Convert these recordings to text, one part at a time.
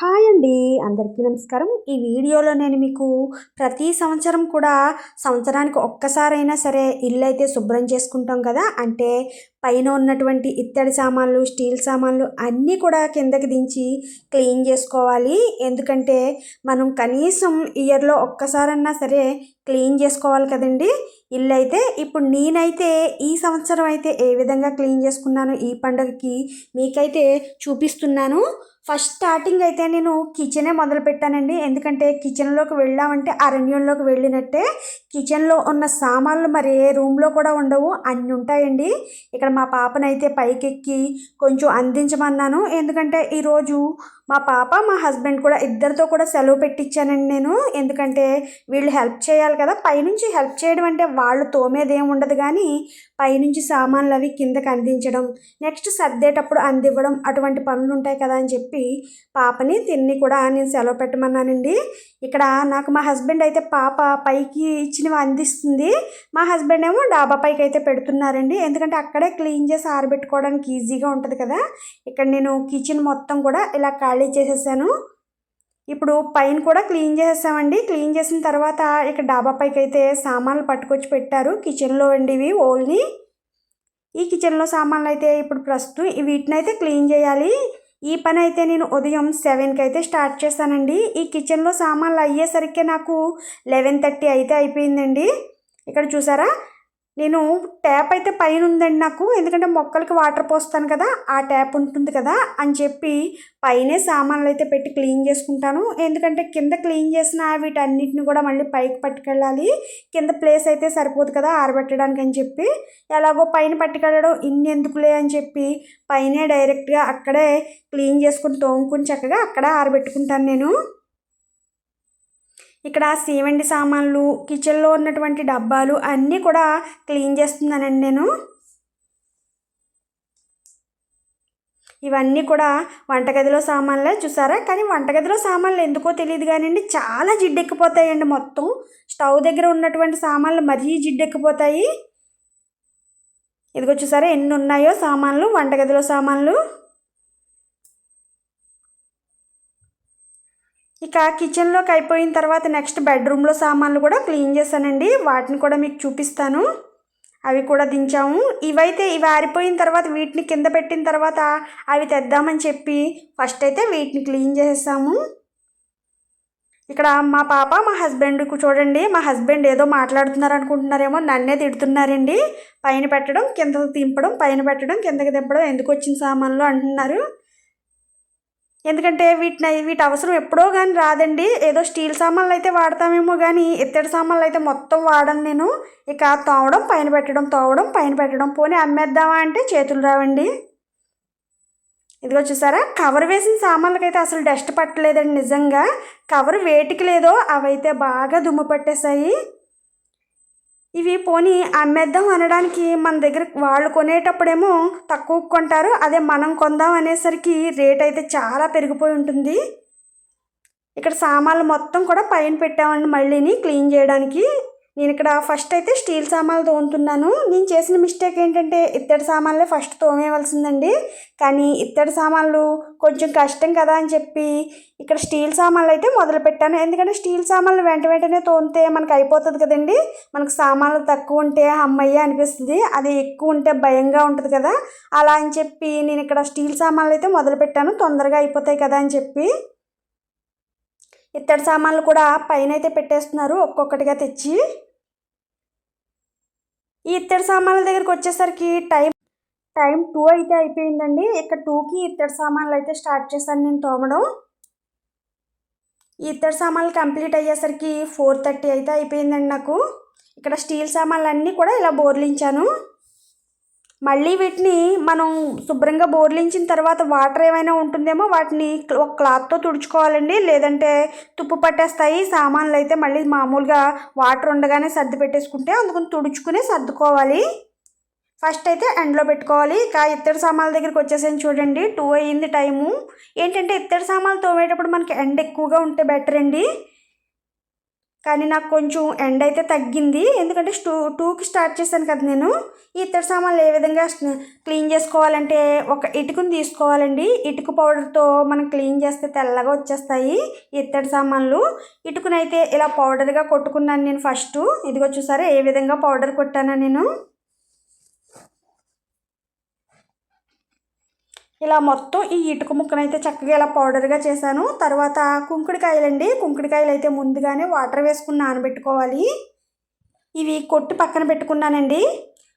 Hi అండి. అందరికీ నమస్కారం. ఈ వీడియోలో నేను మీకు ప్రతి సంవత్సరం కూడా సంవత్సరానికి ఒక్కసారైనా సరే ఇల్లు అయితే శుభ్రం చేసుకుంటాం కదా. అంటే పైన ఉన్నటువంటి ఇత్తడి సామాన్లు స్టీల్ సామాన్లు అన్నీ కూడా కిందకి దించి క్లీన్ చేసుకోవాలి. ఎందుకంటే మనం కనీసం ఇయర్లో ఒక్కసారన్నా సరే క్లీన్ చేసుకోవాలి కదండి. ఇల్లు అయితే ఇప్పుడు నేనైతే ఈ సంవత్సరం అయితే ఏ విధంగా క్లీన్ చేసుకున్నాను ఈ పండుగకి మీకైతే చూపిస్తున్నాను. ఫస్ట్ స్టార్టింగ్ అయితే నేను కిచెనే మొదలు పెట్టానండి ఎందుకంటే కిచెన్లోకి వెళ్ళామంటే అరణ్యంలోకి వెళ్ళినట్టే కిచెన్లో ఉన్న సామాన్లు మరి ఏ రూమ్లో కూడా ఉండవు. అన్నీ ఉంటాయండి. ఇక్కడ మా పాపనైతే పైకెక్కి కొంచెం అందించమన్నాను. ఎందుకంటే ఈరోజు మా పాప మా హస్బెండ్ కూడా ఇద్దరితో కూడా సెలవు పెట్టించానండి నేను. ఎందుకంటే వీళ్ళు హెల్ప్ చేయాలి కదా. పైనుంచి హెల్ప్ చేయడం అంటే వాళ్ళు తోమేది ఏమి ఉండదు కానీ పైనుంచి సామాన్లు అవి కిందకి అందించడం నెక్స్ట్ సర్దేటప్పుడు అందివ్వడం అటువంటి పనులు ఉంటాయి కదా అని చెప్పి పాపని తిన్ని కూడా నేను సెలవు పెట్టమన్నానండి. ఇక్కడ నాకు మా హస్బెండ్ అయితే పాప పైకి ఇచ్చినవి అందిస్తుంది. మా హస్బెండ్ ఏమో డాబా పైకి అయితే పెడుతున్నారండి. ఎందుకంటే అక్కడే క్లీన్ చేసి ఆరబెట్టుకోవడానికి ఈజీగా ఉంటుంది కదా. ఇక్కడ నేను కిచెన్ మొత్తం కూడా ఇలా ఖాళీ చేసేసాను. ఇప్పుడు పైన కూడా క్లీన్ చేసేసామండి. క్లీన్ చేసిన తర్వాత ఇక్కడ డాబా పైకి అయితే సామాన్లు పట్టుకొచ్చి పెట్టారు. కిచెన్లో అండి ఇవి ఓన్లీ ఈ కిచెన్లో సామాన్లు అయితే ఇప్పుడు ప్రస్తుతం వీటిని అయితే క్లీన్ చేయాలి. ఈ పని అయితే నేను ఉదయం సెవెన్కి అయితే స్టార్ట్ చేశానండి. ఈ కిచెన్లో సామాన్లు అయ్యేసరికి నాకు లెవెన్ థర్టీ అయితే అయిపోయిందండి. ఇక్కడ చూసారా? నేను ట్యాప్ అయితే పైన ఉందండి నాకు. ఎందుకంటే మొక్కలకి వాటర్ పోస్తాను కదా ఆ ట్యాప్ ఉంటుంది కదా అని చెప్పి పైనే సామాన్లు అయితే పెట్టి క్లీన్ చేసుకుంటాను. ఎందుకంటే కింద క్లీన్ చేసిన వీటన్నిటిని కూడా మళ్ళీ పైకి పట్టుకెళ్ళాలి. కింద ప్లేస్ అయితే సరిపోదు కదా ఆరబెట్టడానికి అని చెప్పి. ఎలాగో పైన పట్టుకెళ్ళడం ఇన్ని ఎందుకులే అని చెప్పి పైనే డైరెక్ట్గా అక్కడే క్లీన్ చేసుకుని తోముకుని చక్కగా అక్కడ ఆరబెట్టుకుంటాను నేను. ఇక్కడ సీవండి సామాన్లు కిచెన్లో ఉన్నటువంటి డబ్బాలు అన్నీ కూడా క్లీన్ చేస్తున్నానండి నేను. ఇవన్నీ కూడా వంటగదిలో సామాన్లే చూసారా? కానీ వంటగదిలో సామాన్లు ఎందుకో తెలియదు కానివ్వండి చాలా జిడ్డెక్కిపోతాయండి మొత్తం. స్టవ్ దగ్గర ఉన్నటువంటి సామాన్లు మరీ జిడ్డెక్కిపోతాయి. ఇదిగో చూసారా ఎన్ని ఉన్నాయో సామాన్లు వంటగదిలో సామాన్లు. ఇంకా కిచెన్లోకి అయిపోయిన తర్వాత నెక్స్ట్ బెడ్రూమ్లో సామాన్లు కూడా క్లీన్ చేశానండి. వాటిని కూడా మీకు చూపిస్తాను. అవి కూడా దించాము. ఇవైతే ఇవి ఆరిపోయిన తర్వాత వీటిని కింద పెట్టిన తర్వాత అవి తెద్దామని చెప్పి ఫస్ట్ అయితే వీటిని క్లీన్ చేసేసాము. ఇక్కడ మా పాప మా హస్బెండ్ చూడండి. మా హస్బెండ్ ఏదో మాట్లాడుతున్నారు అనుకుంటున్నారేమో నన్నే తిడుతున్నారండి. పైన పెట్టడం కింద దింపడం పైన పెట్టడం కిందకి దింపడం ఎందుకు వచ్చిన సామాన్లు అంటున్నారు. ఎందుకంటే వీటిని వీటి అవసరం ఎప్పుడో కానీ రాదండి. ఏదో స్టీల్ సామాన్లు అయితే వాడతామేమో కానీ ఇత్తడి సామాన్లు అయితే మొత్తం వాడను నేను. ఇక తోవడం పైన పెట్టడం తోవడం పైన పెట్టడం పోనీ అమ్మేద్దామా అంటే చేతులు రావండి. ఇదిగో చూసారా? కవర్ వేసిన సామాన్లకైతే అసలు డస్ట్ పట్టలేదండి నిజంగా. కవర్ వేటికి లేదో అవైతే బాగా దుమ్ము పట్టేశాయి. ఇవి పోనీ అమ్మేద్దాం అనడానికి మన దగ్గర వాళ్ళు కొనేటప్పుడేమో తక్కువ కొంటారు అదే మనం కొందాం అనేసరికి రేట్ అయితే చాలా పెరిగిపోయి ఉంటుంది. ఇక్కడ సామాన్లు మొత్తం కూడా పైన పెట్టామండి మళ్ళీని క్లీన్ చేయడానికి. నేను ఇక్కడ ఫస్ట్ అయితే స్టీల్ సామాన్లు తోముతున్నాను. నేను చేసిన మిస్టేక్ ఏంటంటే ఇత్తడి సామాన్లే ఫస్ట్ తోమేయవలసిందండి. కానీ ఇత్తడి సామాన్లు కొంచెం కష్టం కదా అని చెప్పి ఇక్కడ స్టీల్ సామాన్లు అయితే మొదలు పెట్టాను. ఎందుకంటే స్టీల్ సామాన్లు వెంట వెంటనే తోమితే మనకు అయిపోతుంది కదండి. మనకు సామాన్లు తక్కువ ఉంటే అమ్మయ్య అనిపిస్తుంది. అది ఎక్కువ ఉంటే భయంగా ఉంటుంది కదా. అలా అని చెప్పి నేను ఇక్కడ స్టీల్ సామాన్లు అయితే మొదలు పెట్టాను. తొందరగా అయిపోతాయి కదా అని చెప్పి ఇత్తడి సామాన్లు కూడా పైన అయితే పెట్టేస్తున్నారు. ఒక్కొక్కటిగా తెచ్చి ఈ ఇత్తడి సామాన్ల దగ్గరికి వచ్చేసరికి టైం టైం టూ అయితే అయిపోయిందండి. ఇక్కడ టూకి ఇత్తడి సామాన్లు అయితే స్టార్ట్ చేశాను నేను తోమడం. ఈ ఇత్తడి సామాన్లు కంప్లీట్ అయ్యేసరికి ఫోర్ థర్టీ అయితే అయిపోయిందండి నాకు. ఇక్కడ స్టీల్ సామాన్లు అన్నీ కూడా ఇలా బోర్లించాను. మళ్ళీ వీటిని మనం శుభ్రంగా బోర్లించిన తర్వాత వాటర్ ఏమైనా ఉంటుందేమో వాటిని ఒక క్లాత్తో తుడుచుకోవాలండి. లేదంటే తుప్పు పట్టేస్తాయి. సామాన్లు అయితే మళ్ళీ మామూలుగా వాటర్ ఉండగానే సర్ది పెట్టేసుకుంటే అందుకని తుడుచుకుని సర్దుకోవాలి. ఫస్ట్ అయితే ఎండలో పెట్టుకోవాలి. ఇక ఇత్తడి సామాన్ల దగ్గరికి వచ్చేసాను చూడండి. టూ అయ్యింది టైము. ఏంటంటే ఇత్తడి సామాన్లు తోమేటప్పుడు మనకి ఎండ ఎక్కువగా ఉంటే బెటర్ అండి కానీ నాకు కొంచెం ఎండ అయితే తగ్గింది. ఎందుకంటే టూ టూకి స్టార్ట్ చేశాను కదా నేను. ఇతర ఇత్తడి సామాన్లు ఏ విధంగా క్లీన్ చేసుకోవాలంటే ఒక ఇటుకను తీసుకోవాలండి. ఇటుక పౌడర్తో మనం క్లీన్ చేస్తే తెల్లగా వచ్చేస్తాయి ఇత్తడి సామాన్లు. ఇటుకనైతే ఇలా పౌడర్గా కొట్టుకున్నాను నేను ఫస్ట్. ఇదిగో చూసారా ఏ విధంగా పౌడర్ కొట్టానా నేను. ఇలా మొత్తం ఈ ఇటుక ముక్కనైతే చక్కగా ఇలా పౌడర్గా చేశాను. తర్వాత కుంకుడికాయలండి. కుంకుడికాయలు అయితే ముందుగానే వాటర్ వేసుకుని నానబెట్టుకోవాలి. ఇవి కొట్టి పక్కన పెట్టుకున్నానండి.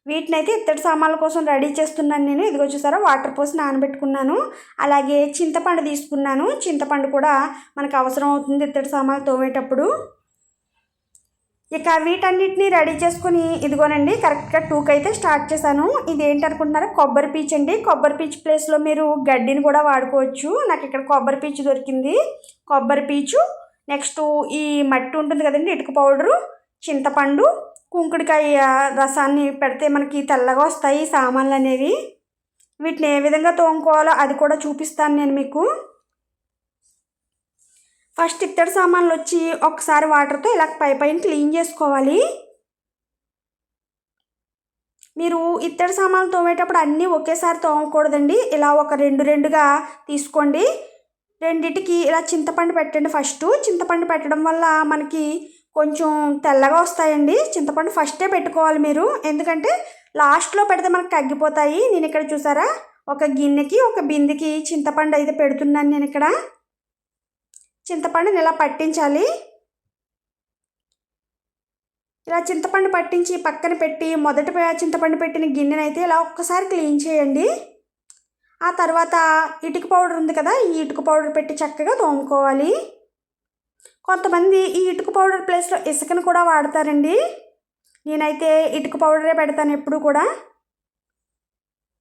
వీటిని అయితే ఇత్తడి సామాన్ల కోసం రెడీ చేస్తున్నాను నేను. ఇదిగో చూసారా వాటర్ పోసి నానబెట్టుకున్నాను. అలాగే చింతపండు తీసుకున్నాను. చింతపండు కూడా మనకు అవసరం అవుతుంది ఇత్తడి సామాన్లు తోమేటప్పుడు. ఇక వీటన్నిటిని రెడీ చేసుకుని ఇదిగోనండి కరెక్ట్గా టూకి అయితే స్టార్ట్ చేశాను. ఇది ఏంటి అనుకుంటున్నారా కొబ్బరి పీచ్ అండి. కొబ్బరి పీచ్ ప్లేస్లో మీరు గడ్డిని కూడా వాడుకోవచ్చు. నాకు ఇక్కడ కొబ్బరి పీచు దొరికింది. కొబ్బరి పీచు నెక్స్ట్ ఈ మట్టి ఉంటుంది కదండి ఇటుక పౌడరు చింతపండు కుంకుడికాయ రసాన్ని పెడితే మనకి తెల్లగా వస్తాయి సామాన్లు అనేవి. వీటిని ఏ విధంగా తోముకోవాలో అది కూడా చూపిస్తాను నేను మీకు. ఫస్ట్ ఇత్తడి సామాన్లు వచ్చి ఒకసారి వాటర్తో ఇలా పై పైన క్లీన్ చేసుకోవాలి. మీరు ఇత్తడి సామాన్లు తోమేటప్పుడు అన్నీ ఒకేసారి తోమకూడదండి. ఇలా ఒక రెండు రెండుగా తీసుకోండి. రెండిటికి ఇలా చింతపండు పెట్టండి ఫస్ట్. చింతపండు పెట్టడం వల్ల మనకి కొంచెం తెల్లగా వస్తాయండి. చింతపండు ఫస్టే పెట్టుకోవాలి మీరు. ఎందుకంటే లాస్ట్లో పెడితే మనకు తగ్గిపోతాయి నేను ఇక్కడ చూసారా? ఒక గిన్నెకి ఒక బిందెకి చింతపండు అయితే పెడుతున్నాను నేను ఇక్కడ. చింతపండుని ఇలా పట్టించాలి? ఇలా చింతపండు పట్టించి పక్కన పెట్టి మొదట చింతపండు పెట్టిన గిన్నెనైతే ఇలా ఒక్కసారి క్లీన్ చేయండి. ఆ తర్వాత ఇటుక పౌడర్ ఉంది కదా ఈ ఇటుక పౌడర్ పెట్టి చక్కగా తోముకోవాలి. కొంతమంది ఈ ఇటుక పౌడర్ ప్లేస్లో ఇసుకను కూడా వాడతారండి. నేనైతే ఇటుక పౌడరే పెడతాను ఎప్పుడు కూడా.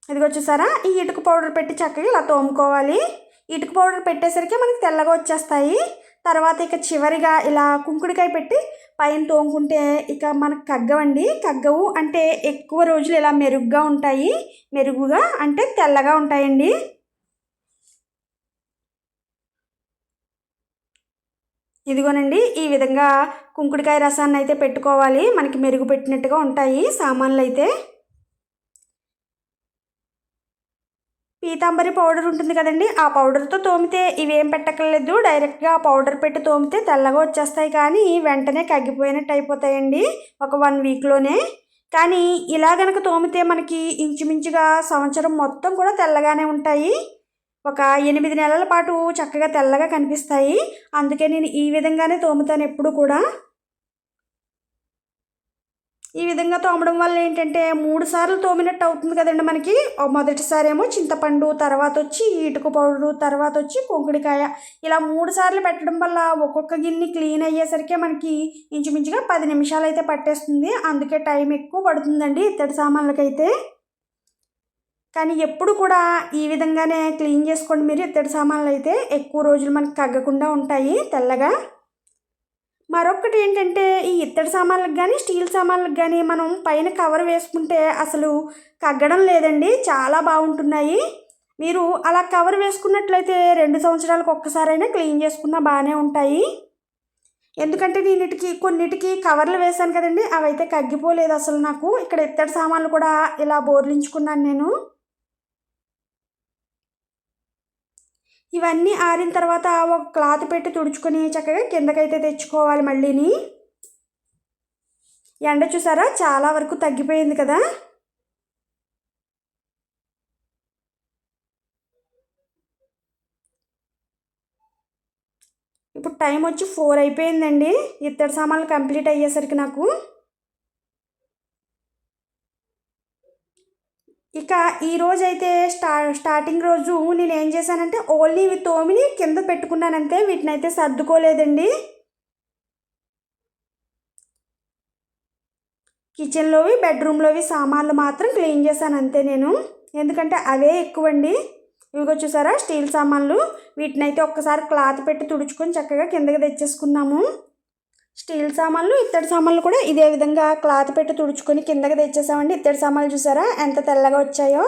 ఇదిగో చూసారా? ఈ ఇటుక పౌడర్ పెట్టి చక్కగా ఇలా తోముకోవాలి. ఇటుక పౌడర్ పెట్టేసరికి మనకి తెల్లగా వచ్చేస్తాయి. తర్వాత ఇక చివరిగా ఇలా కుంకుడికాయ పెట్టి పైన తోముకుంటే ఇక మనకు కగ్గవండి. కగ్గవు అంటే ఎక్కువ రోజులు ఇలా మెరుగ్గా ఉంటాయి. మెరుగుగా అంటే తెల్లగా ఉంటాయండి. ఇదిగోనండి ఈ విధంగా కుంకుడికాయ రసాన్ని అయితే పెట్టుకోవాలి. మనకి మెరుగు పెట్టినట్టుగా ఉంటాయి సామాన్లు అయితే పీతాంబరి పౌడర్ ఉంటుంది కదండి ఆ పౌడర్తో తోమితే ఇవేం పెట్టక్కర్లేదు. డైరెక్ట్గా ఆ పౌడర్ పెట్టి తోమితే తెల్లగా వచ్చేస్తాయి కానీ వెంటనే కగ్గిపోయినట్టు అయిపోతాయండి ఒక వన్ వీక్లోనే. కానీ ఇలా గనక తోమితే మనకి ఇంచుమించుగా సంవత్సరం మొత్తం కూడా తెల్లగానే ఉంటాయి. ఒక ఎనిమిది నెలల పాటు చక్కగా తెల్లగా కనిపిస్తాయి. అందుకే నేను ఈ విధంగానే తోముతాను ఎప్పుడు కూడా. ఈ విధంగా తోమడం వల్ల ఏంటంటే మూడు సార్లు తోమినట్టు అవుతుంది కదండి మనకి. మొదటిసారి ఏమో చింతపండు తర్వాత వచ్చి ఇటుక పౌడరు తర్వాత వచ్చి కొంకుడికాయ ఇలా మూడు సార్లు పెట్టడం వల్ల ఒక్కొక్క గిన్నె క్లీన్ అయ్యేసరికి మనకి ఇంచుమించుగా పది నిమిషాలు అయితే పట్టేస్తుంది. అందుకే టైం ఎక్కువ పడుతుందండి ఇత్తడి సామాన్లకైతే. కానీ ఎప్పుడు కూడా ఈ విధంగానే క్లీన్ చేసుకోండి మీరు. ఇత్తడి సామాన్లు అయితే ఎక్కువ రోజులు మనకి కగ్గకుండా ఉంటాయి తెల్లగా. మరొకటి ఏంటంటే ఈ ఇత్తడి సామాన్లకు కానీ స్టీల్ సామాన్లకు కానీ మనం పైన కవర్ వేసుకుంటే అసలు కగ్గడం లేదండి. చాలా బాగుంటున్నాయి. మీరు అలా కవర్ వేసుకున్నట్లయితే రెండు సంవత్సరాలకు ఒక్కసారైనా క్లీన్ చేసుకున్నా బాగానే ఉంటాయి. ఎందుకంటే నేనిటికి కొన్నిటికి కవర్లు వేశాను కదండి అవైతే కగ్గిపోలేదు అసలు నాకు. ఇక్కడ ఇత్తడి సామాన్లు కూడా ఇలా బోర్లించుకున్నాను నేను. ఇవన్నీ ఆరిన తర్వాత ఒక క్లాత్ పెట్టి తుడుచుకొని చక్కగా కిందకైతే తెచ్చుకోవాలి మళ్ళీని. ఎండ చూసారా? చాలా వరకు తగ్గిపోయింది కదా? ఇప్పుడు టైం వచ్చి ఫోర్ అయిపోయిందండి. ఇత్తడి సామాన్లు కంప్లీట్ అయ్యేసరికి నాకు. ఇక ఈరోజు అయితే స్టా స్టార్టింగ్ రోజు నేను ఏం చేశానంటే ఓన్లీ ఇవి తోమిని కింద పెట్టుకున్నానంతే వీటిని అయితే సర్దుకోలేదండి. కిచెన్లోవి బెడ్రూమ్లోవి సామాన్లు మాత్రం క్లీన్ చేశాను అంతే నేను. ఎందుకంటే అవే ఎక్కువండి. ఇవిగో చూసారా స్టీల్ సామాన్లు. వీటిని అయితే ఒక్కసారి క్లాత్ పెట్టి తుడుచుకొని చక్కగా కిందకి తెచ్చేసుకున్నాము స్టీల్ సామాన్లు ఇత్తడి సామాన్లు కూడా ఇదే విధంగా క్లాత్ పెట్టి తుడుచుకొని కిందకి తెచ్చేసామండి. ఇత్తడి సామాన్లు చూసారా? ఎంత తెల్లగా వచ్చాయో.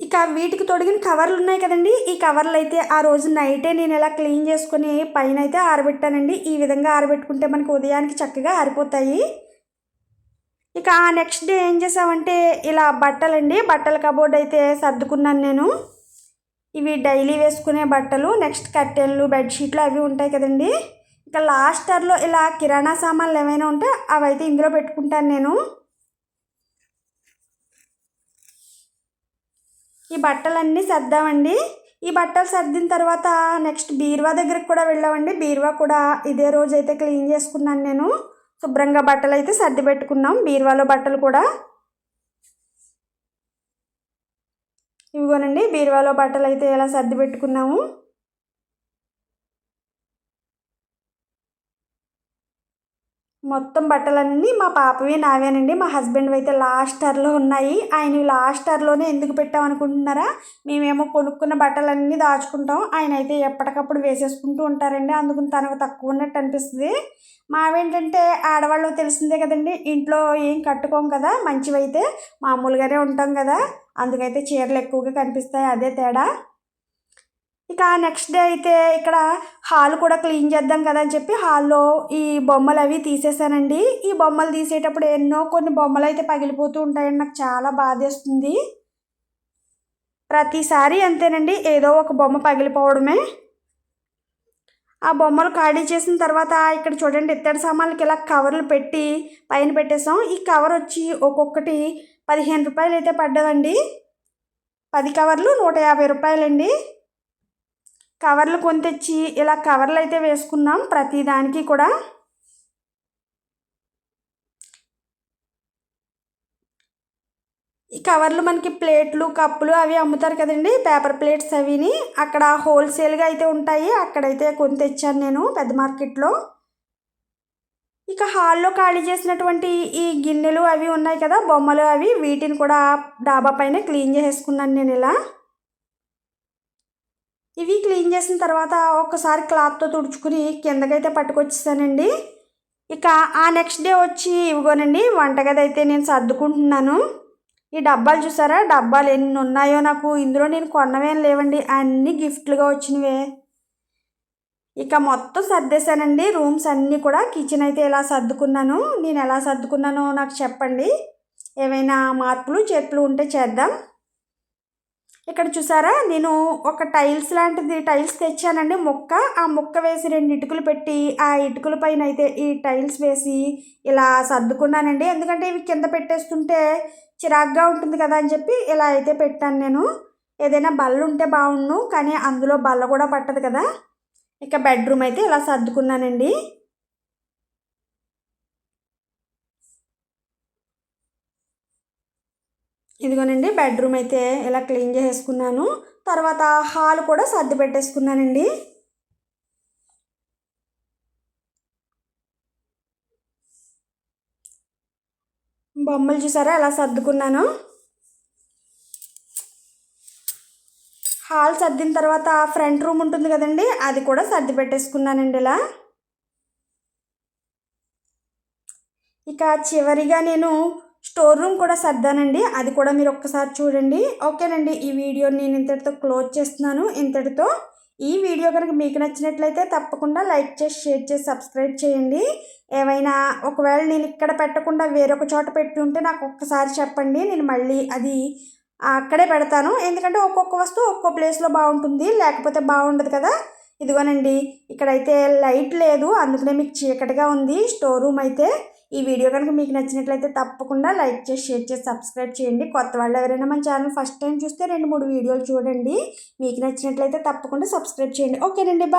ఇక వీటికి తొడిగిన కవర్లు ఉన్నాయి కదండి. ఈ కవర్లు అయితే ఆ రోజు నైటే నేను ఇలా క్లీన్ చేసుకుని పైన అయితే ఆరబెట్టానండి. ఈ విధంగా ఆరబెట్టుకుంటే మనకు ఉదయానికి చక్కగా ఆరిపోతాయి. ఇక ఆ నెక్స్ట్ డే ఏం చేసామంటే ఇలా బట్టలండి. బట్టల కబోర్డ్ అయితే సర్దుకున్నాను నేను. ఇవి డైలీ వేసుకునే బట్టలు నెక్స్ట్ కర్టెన్లు బెడ్షీట్లు అవి ఉంటాయి కదండి. ఇక లాస్టర్లో ఇలా కిరాణా సామాన్లు ఏమైనా ఉంటే అవి అయితే ఇందులో పెట్టుకుంటాను నేను. ఈ బట్టలన్నీ సర్దామండి. ఈ బట్టలు సర్దిన తర్వాత నెక్స్ట్ బీరువా దగ్గరికి కూడా వెళ్ళామండి. బీరువా కూడా ఇదే రోజు అయితే క్లీన్ చేసుకున్నాను నేను. శుభ్రంగా బట్టలు అయితే సర్ది పెట్టుకున్నాం. బీరువాలో బట్టలు కూడా. ఇవిగోనండి బీరువాలో బట్టలు అయితే ఎలా సర్ది పెట్టుకున్నాము. మొత్తం బట్టలన్నీ మా పాపవి నావేనండి. మా హస్బెండ్ అయితే లాస్ట్ టర్లో ఉన్నాయి. ఆయన లాస్ట్ టర్లోనే ఎందుకు పెట్టాం అనుకుంటున్నారా? మేమేమో కొనుక్కున్న బట్టలన్నీ దాచుకుంటాం. ఆయన అయితే ఎప్పటికప్పుడు వేసేసుకుంటూ ఉంటారండి. అందుకని తనకు తక్కువ ఉన్నట్టు అనిపిస్తుంది. మావేంటంటే ఆడవాళ్ళు తెలిసిందే కదండి ఇంట్లో ఏం కట్టుకోం కదా మంచివైతే మామూలుగానే ఉంటాం కదా. అందుకైతే చీరలు ఎక్కువగా కనిపిస్తాయి. అదే తేడా. ఇక నెక్స్ట్ డే అయితే ఇక్కడ హాల్ కూడా క్లీన్ చేద్దాం కదా అని చెప్పి హాల్లో ఈ బొమ్మలు అవి తీసేసానండి. ఈ బొమ్మలు తీసేటప్పుడు ఎన్నో కొన్ని బొమ్మలు అయితే పగిలిపోతూ ఉంటాయని నాకు చాలా బాధేస్తుంది. ప్రతిసారి అంతేనండి. ఏదో ఒక బొమ్మ పగిలిపోవడమే. ఆ బొమ్మలు ఖాళీ చేసిన తర్వాత ఇక్కడ చూడండి ఇత్తడి సామాన్లకి ఇలా కవర్లు పెట్టి పైన పెట్టేసాం. ఈ కవర్ వచ్చి ఒక్కొక్కటి పదిహేను రూపాయలు అయితే పడ్డదండి. పది కవర్లు నూట యాభై రూపాయలండి. కవర్లు కొని తెచ్చి ఇలా కవర్లు అయితే వేసుకున్నాం ప్రతి దానికి కూడా ఈ కవర్లు మనకి ప్లేట్లు కప్పులు అవి అమ్ముతారు కదండి. పేపర్ ప్లేట్స్ అవిని అక్కడ హోల్సేల్గా అయితే ఉంటాయి. అక్కడైతే కొని తెచ్చాను నేను పెద్ద మార్కెట్లో. ఇక హాల్లో ఖాళీ చేసినటువంటి ఈ గిన్నెలు అవి ఉన్నాయి కదా బొమ్మలు అవి వీటిని కూడా డాబా పైన క్లీన్ చేసుకున్నాను నేను ఇలా. ఇవి క్లీన్ చేసిన తర్వాత ఒక్కసారి క్లాత్తో తుడుచుకుని కిందకైతే పట్టుకొచ్చేసానండి. ఇక ఆ నెక్స్ట్ డే వచ్చి ఇవిగోనండి వంటగది అయితే నేను సర్దుకుంటున్నాను. ఈ డబ్బాలు చూసారా? డబ్బాలు ఎన్ని ఉన్నాయో నాకు ఇందులో నేను కొన్నవేం లేవండి అన్నీ గిఫ్ట్లుగా వచ్చినవే. ఇక మొత్తం సర్దేశానండి రూమ్స్ అన్నీ కూడా కిచెన్ అయితే ఎలా సర్దుకున్నాను నేను ఎలా సర్దుకున్నానో నాకు చెప్పండి. ఏమైనా మార్పులు చేర్పులు ఉంటే చేద్దాం. ఇక్కడ చూసారా? నేను ఒక టైల్స్ లాంటిది టైల్స్ తెచ్చానండి. ముక్క ఆ ముక్క వేసి రెండు ఇటుకలు పెట్టి ఆ ఇటుకల పైన అయితే ఈ టైల్స్ వేసి ఇలా సర్దుకున్నానండి. ఎందుకంటే ఇవి కింద పెట్టేస్తుంటే చిరాగ్గా ఉంటుంది కదా అని చెప్పి ఇలా అయితే పెట్టాను నేను. ఏదైనా బల్ల ఉంటే బాగుండు కానీ అందులో బల్ల కూడా పట్టదు కదా. ఇక బెడ్రూమ్ అయితే ఇలా సర్దుకున్నానండి. ఇదిగోనండి బెడ్రూమ్ అయితే ఇలా క్లీన్ చేసేసుకున్నాను. తర్వాత హాల్ కూడా సర్ది పెట్టేసుకున్నానండి. బొమ్మలు చూసారా? ఎలా సర్దుకున్నాను. హాల్ సర్దిన తర్వాత ఫ్రంట్ రూమ్ ఉంటుంది కదండి అది కూడా సర్ది పెట్టేసుకున్నానండి ఇలా. ఇక చివరిగా నేను స్టోర్ రూమ్ కూడా సర్దానండి. అది కూడా మీరు ఒక్కసారి చూడండి. ఓకేనండి ఈ వీడియో నేను ఇంతటితో క్లోజ్ చేస్తున్నాను. ఇంతటితో ఈ వీడియో కనుక మీకు నచ్చినట్లయితే తప్పకుండా లైక్ చేసి షేర్ చేసి సబ్స్క్రైబ్ చేయండి. ఏమైనా ఒకవేళ నేను ఇక్కడ పెట్టకుండా వేరొక చోట పెట్టి ఉంటే నాకు ఒక్కసారి చెప్పండి. నేను మళ్ళీ అది అక్కడే పెడతాను. ఎందుకంటే ఒక్కొక్క వస్తువు ఒక్కో ప్లేస్లో బాగుంటుంది లేకపోతే బాగుండదు కదా. ఇదిగోనండి ఇక్కడైతే లైట్ లేదు. అందుకనే మీకు చీకటిగా ఉంది. స్టోర్ రూమ్ అయితే ఈ వీడియో కనుక మీకు నచ్చినట్లయితే తప్పకుండా లైక్ చేసి షేర్ చేసి సబ్స్క్రైబ్ చేయండి. కొత్త వాళ్ళు ఎవరైనా మన ఛానల్ ఫస్ట్ టైం చూస్తే రెండు మూడు వీడియోలు చూడండి. మీకు నచ్చినట్లయితే తప్పకుండా సబ్స్క్రైబ్ చేయండి. ఓకేనండి బాయ్.